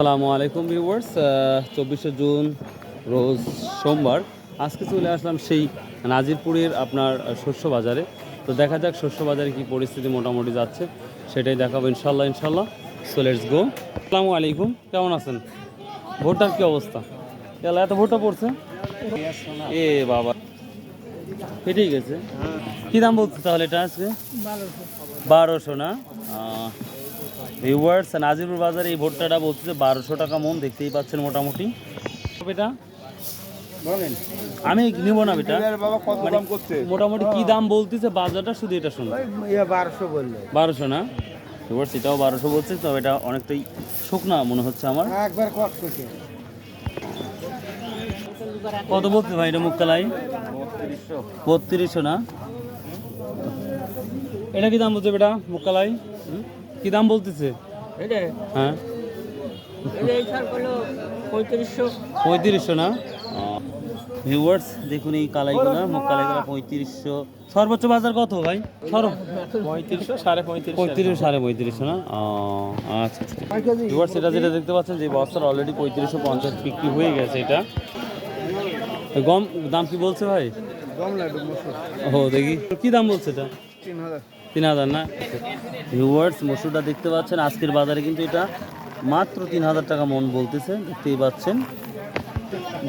আসসালামু আলাইকুম ভিউয়ার্স চব্বিশে জুন রোজ সোমবার। আজকে চলে আসলাম সেই নাজিরপুরের আপনার শস্য বাজারে। তো দেখা যাক শস্য বাজারে কি পরিস্থিতি মোটামুটি যাচ্ছে, সেটাই দেখাবো ইনশাল্লাহ ইনশাল্লাহ সো লেটস গো আসসালামু আলাইকুম, কেমন আছেন? ভোটার কি অবস্থা? এলা এত ভোটটা পড়ছে? এ বাবা। ফেটেই গেছে। কী দাম বলছে তাহলে এটা আজকে? বারোশো। না? ভিউয়ার্স নাজিরপুর বাজারে এই ভুট্টাটা বলছে বারোশো টাকা মন দেখতেই পাচ্ছেন মোটামুটি। এটা? বলেন। আমি নিব না বেটা। বাবা কত মানে দাম করছে? মোটামুটি কি দাম বলতেছে বাজারটা শুধু এটা শুনুন। ইয়ে বারোশো বললে। বারোশো না? ভিউয়ার্স এটাও বারোশো বলছে তবে এটা অনেকটাই শুকনা মনে হচ্ছে আমার। একবার কত বলছে ভাই এটা মুক্তালাই বত্রিশশো। না? এটা কি দাম বলছে বেটা মুক্তালাই কি দাম বলতেছে? হ্যাঁ। পঁয়ত্রিশশো। না? ভিউয়ার্স দেখুন এই কালাইগুলো মুখ কালাইগুলো পঁয়ত্রিশশো। সর্বোচ্চ বাজার কত ভাই? সর্ব পঁয়ত্রিশশো সাড়ে পঁয়ত্রিশ। পঁয়ত্রিশ সাড়ে পঁয়ত্রিশশো না? আচ্ছা ভিউয়ার্স এটা যেটা দেখতে পাচ্ছেন যে বস্তার অলরেডি পঁয়ত্রিশশো পঞ্চাশ বিক্রি হয়ে গেছে এটা। গম দাম কি বলছে ভাই? গম মসুর। ও দেখি। কি দাম বলছে এটা? তিন হাজার। তিন হাজার না? ভিউয়ার্স মসুরটা দেখতে পাচ্ছেন আজকের বাজারে কিন্তু এটা মাত্র তিন হাজার টাকা মন বলতেছে দেখতেই পাচ্ছেন।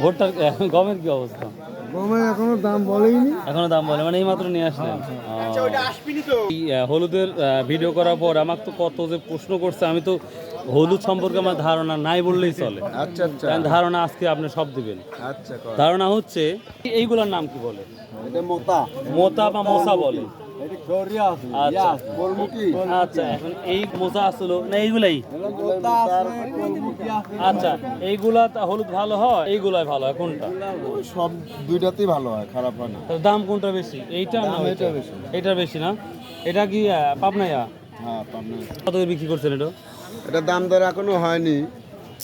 ভোটটার গমের কি অবস্থা? গমের এখনও দাম বলেইনি। এখনও দাম বলে মানে এই মাত্র নিয়ে আসলেন। আহ, হলুদের ভিডিও করার পর আমাকে তো কত যে প্রশ্ন করছে আমি তো হলুদ সম্পর্কে আমার ধারণা নাই বললেই চলে। আচ্ছা আচ্ছা। ধারণা আজকে আপনি সব দিবেন। আচ্ছা ধারণা হচ্ছে এইগুলোর নাম কি বলে? মোতা। মোতা বা মশা বলে। আচ্ছা। আচ্ছা এখন এই মোজা আসলো না এইগুলাই? আচ্ছা এইগুলা হলুদ ভালো হয়? এইগুলাই ভালো হয় কোনটা? সব দুইটাতেই ভালো হয় খারাপ হয় না। দাম কোনটা বেশি? এইটা না এটা বেশি। এটা বেশি না? এটা কি পাবনাইয়া? হ্যাঁ কত করে বিক্রি করছেন এটা? এটা দাম দর এখনও হয়নি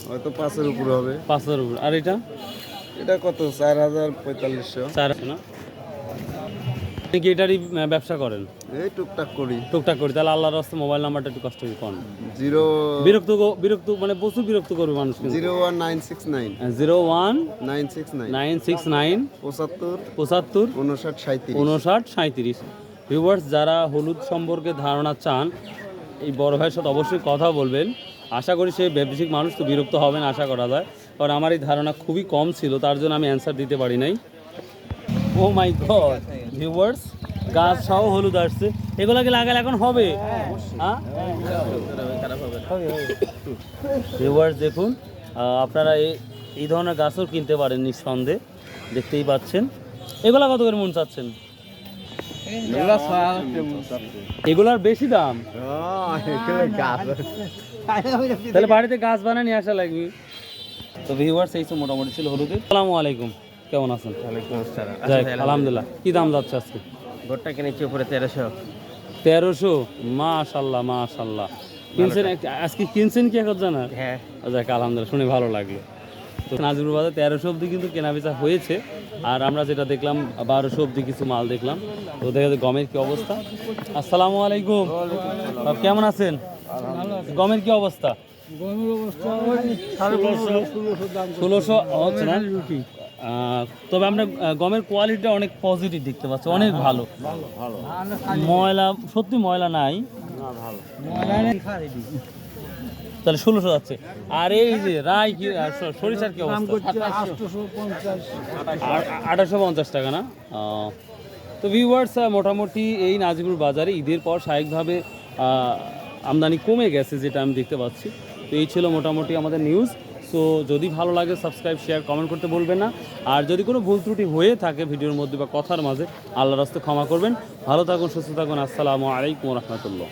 হয়তো পাঁচের উপরে হবে। পাঁচ হাজার উপর। আর এটা? এটা কত? চার হাজার পঁয়তাল্লিশশো। চার না? আপনি কি এটারই ব্যবসা করেন? এই টুকটাক করি। টুকটাক করি তাহলে আল্লাহর রাস্তা মোবাইল নাম্বারটা একটু কষ্ট করে কন। জিরো বিরক্ত বিরক্ত মানে প্রচুর বিরক্ত করবে মানুষ zero one nine six nine. Zero one nine six nine. Nine six nine পঁচাত্তর পঁচাত্তর উনষাট সাঁত্রিশ উনষাট সাঁত্রিশ ভিউয়ার্স যারা হলুদ সম্পর্কে ধারণা চান এই বড় ভাইয়ের সাথে অবশ্যই কথা বলবেন। আশা করি সে ব্যবসায়িক মানুষ তো বিরক্ত হবেন আশা করা যায়। কারণ আমার এই ধারণা খুবই কম ছিল তার জন্য আমি অ্যান্সার দিতে পারি নাই। ও মাই গড ভিউয়ার্স গাছ সহ হলুদ আসছে। এগুলো কি লাগালে এখন হবে? হ্যাঁ? ভিউয়ার্স দেখুন আপনারা এই- এই ধরনের গাছও কিনতে পারেন নিঃসন্দেহে। দেখতেই পাচ্ছেন। এগুলা কত করে মন চাচ্ছেন? এগুলার বেশি দাম? তাহলে বাড়িতে গাছ বানিয়ে নিয়ে আসা লাগবে। তো ভিউয়ার্স এই মোটামুটি ছিল হলুদের। আসসালামু আলাইকুম। কেমন আছেন? আলহামদুলিল্লাহ। কি দাম যাচ্ছে আজকে? ভোটটা কিনেছি উপরে তেরোশো। তেরোশো? মাশাল্লাহ মাশাল্লাহ। কিনছেন আজকে কিনছেন কি এখন জানা হ্যাঁ। যাক আলহামদুলিল্লাহ শুনে ভালো লাগল। তো নাজিরুল বাজার তেরোশো অব্দি কিন্তু কেনাবেচা হয়েছে। আর আমরা যেটা দেখলাম বারোশো অব্দি কিছু মাল দেখলাম। তো দেখা যায় গমের কি অবস্থা। আসসালামু আলাইকুম। কেমন আছেন? গমের কি অবস্থা? ষোলোশো হচ্ছে না। তবে আমরা গমের কোয়ালিটিটা অনেক পজিটিভ দেখতে পাচ্ছি অনেক ভালো। ময়লা সত্যি ময়লা নাই। তাহলে ষোলোশো যাচ্ছে। আর এই যে রাই কি সরিষার কি আঠাশো পঞ্চাশ। টাকা না? তো ভিউয়ার্স মোটামুটি এই নাজিপুর বাজারে ঈদের পর স্বাভাবিকভাবে আমদানি কমে গেছে যেটা আমি দেখতে পাচ্ছি। তো এই ছিল মোটামুটি আমাদের নিউজ সো যদি ভালো লাগে সাবস্ক্রাইব শেয়ার কমেন্ট করতে বলবেন না। আর যদি কোনো ভুল ত্রুটি হয়ে থাকে ভিডিওর মধ্যে বা কথার মাঝে আল্লাহ রাস্তে ক্ষমা করবেন। ভালো থাকুন, সুস্থ থাকুন। আসসালামু আলাইকুম রহমতুল্লাহ।